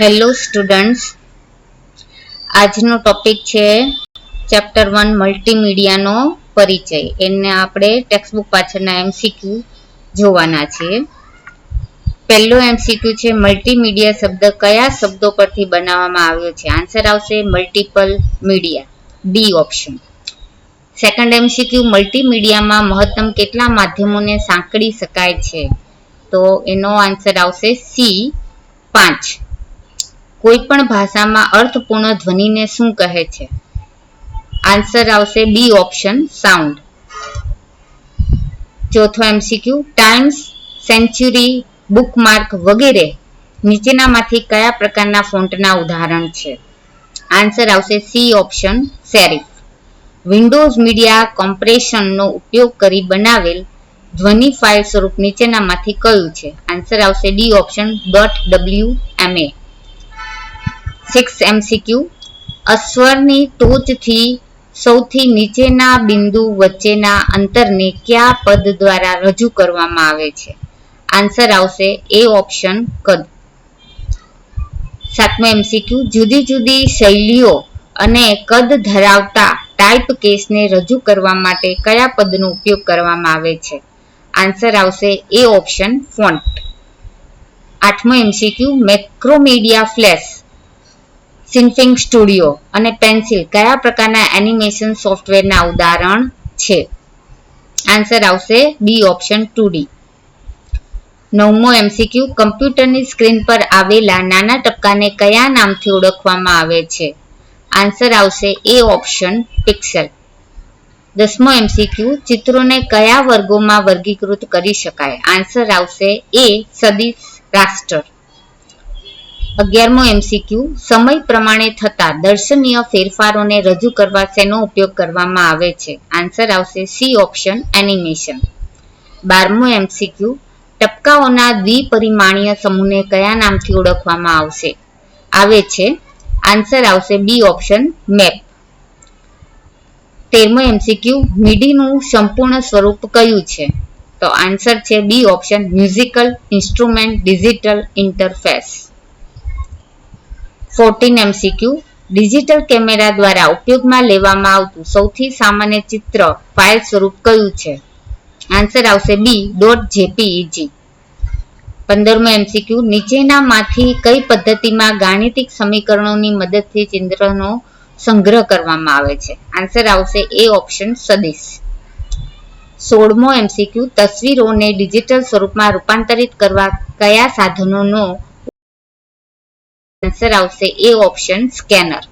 Hello students આજનો topic છે chapter one મલ્ટીમીડિયાનો પરિચય. એને આપણે ટેક્સ્ટબુક પાછળના એમસીક્યુ જોવાના છીએ. પહેલો એમસીક્યુ છે મલ્ટીમીડિયા શબ્દ કયા શબ્દો પરથી બનાવવામાં આવ્યો છે? આન્સર આવશે multiple media D option second MCQ મલ્ટીમીડિયામાં મહત્તમ કેટલા માધ્યમોને સાંકળી શકાય છે? તો એનો આન્સર આવશે સી પાંચ. કોઈ પણ ભાષામાં અર્થપૂર્ણ ધ્વનિને શું કહે છે? આન્સર આવશે બી ઓપ્શન સાઉન્ડ ચોથો એમસીક્યુ ટાઈમ્સ સેન્ચ્યુરી બુકમાર્ક વગેરે. નીચેનામાંથી કયા પ્રકારના ફોન્ટના ઉદાહરણ છે? આન્સર આવશે C option serif Windows media કોમ્પ્રેશનનો ઉપયોગ કરી બનાવેલ ધ્વનિ ફાઇલ સ્વરૂપ નીચેનામાંથી કયું છે? આન્સર આવશે D option dot W M A six MCQ અશ્વરની ટોચથી સૌથી નીચેના બિંદુ વચ્ચેના અંતરને કયા પદ દ્વારા રજૂ કરવામાં આવે છે? આન્સર આવશે એ ઓપ્શન કદ. સાતમું એમસીક્યુ જુદી જુદી શૈલીઓ અને કદ ધરાવતા ટાઈપ કેસને રજૂ કરવા માટે કયા પદનો ઉપયોગ કરવામાં આવે છે? આન્સર આવશે એ ઓપ્શન ફોન્ટ. આઠમો MCQ Macromedia Flash. Synfig studio અને પેન્સિલ કયા પ્રકારના એનિમેશન સોફ્ટવેરના ઉદાહરણ છે? આન્સર આવશે બી ઓપ્શન ટુ ડી નવમો એમસીક્યુ કમ્પ્યુટરની સ્ક્રીન પર આવેલા નાના ટપકાને કયા નામથી ઓળખવામાં આવે છે? આન્સર આવશે એ ઓપ્શન પિક્સેલ દસમો એમસીક્યુ ચિત્રોને કયા વર્ગોમાં વર્ગીકૃત કરી શકાય? આન્સર આવશે એ સદી રાષ્ટ્ર. અગિયારમો એમસીક્યુ સમય પ્રમાણે થતા દર્શનીય ફેરફારોને રજૂ કરવા શેનો ઉપયોગ કરવામાં આવે છે? આન્સર આવશે સી ઓપ્શન એનિમેશન બારમો એમસીક્યુ ટપકાઓના દ્વિપરિમાણીય સમૂહને કયા નામથી ઓળખવામાં આવશે? આવે છે. આન્સર આવશે બી ઓપ્શન મેપ તેરમો એમસીક્યુ મીડીનું સંપૂર્ણ સ્વરૂપ કયું છે? તો આન્સર છે B option musical instrument digital interface fourteen MCQ digital camera દ્વારા ઉપયોગમાં લેવામાં આવતું સૌથી સામાન્ય ચિત્ર ફાઇલ સ્વરૂપ કયું છે? આન્સર આવશે બી ડોટ જેપીઈજી પંદરમો એમસીક્યુ નીચેનામાંથી કઈ પદ્ધતિમાં ગાણિતિક સમીકરણોની મદદથી ચિત્રનો સંગ્રહ કરવામાં આવે છે? આન્સર આવશે એ ઓપ્શન સદીશ. સોળમો એમસીક્યુ તસવીરોને ડિજિટલ સ્વરૂપમાં રૂપાંતરિત કરવા કયા સાધનોનો આન્સર આવશે એ ઓપ્શન સ્કેનર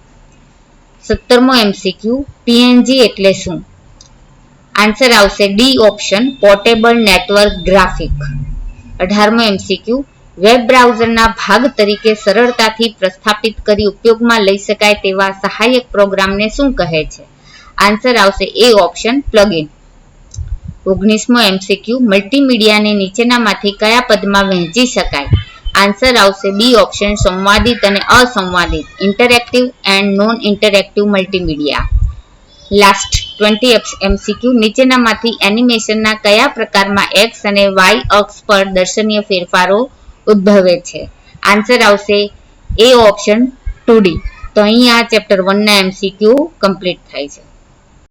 સત્તરમો એમસીક્યુ પીએનજી એટલે શું? આન્સર આવશે D option portable network graphic અઢારમો MCQ web બ્રાઉઝરના ભાગ તરીકે સરળતાથી પ્રસ્થાપિત કરી ઉપયોગમાં લઈ શકાય તેવા સહાયક પ્રોગ્રામને શું કહે છે? આન્સર આવશે એ ઓપ્શન પ્લગઇન ઓગણીસમો એમસીક્યુ મલ્ટીમીડિયાને નીચેનામાંથી કયા પદમાં વહેંચી શકાય? આન્સર આવશે બી ઓપ્શન સંવાદિત અને અસંવાદિત. Interactive and non interactive multimedia last twenty MCQ નીચેનામાંથી એનિમેશનના કયા પ્રકારમાં એક્સ અને વાય અક્ષ પર દર્શનીય ફેરફારો ઉદ્ભવે છે? આન્સર આવશે એ ઓપ્શન ટુ ડી તો અહીં આ ચેપ્ટર વનના એમસીક્યુ કમ્પ્લીટ થાય છે.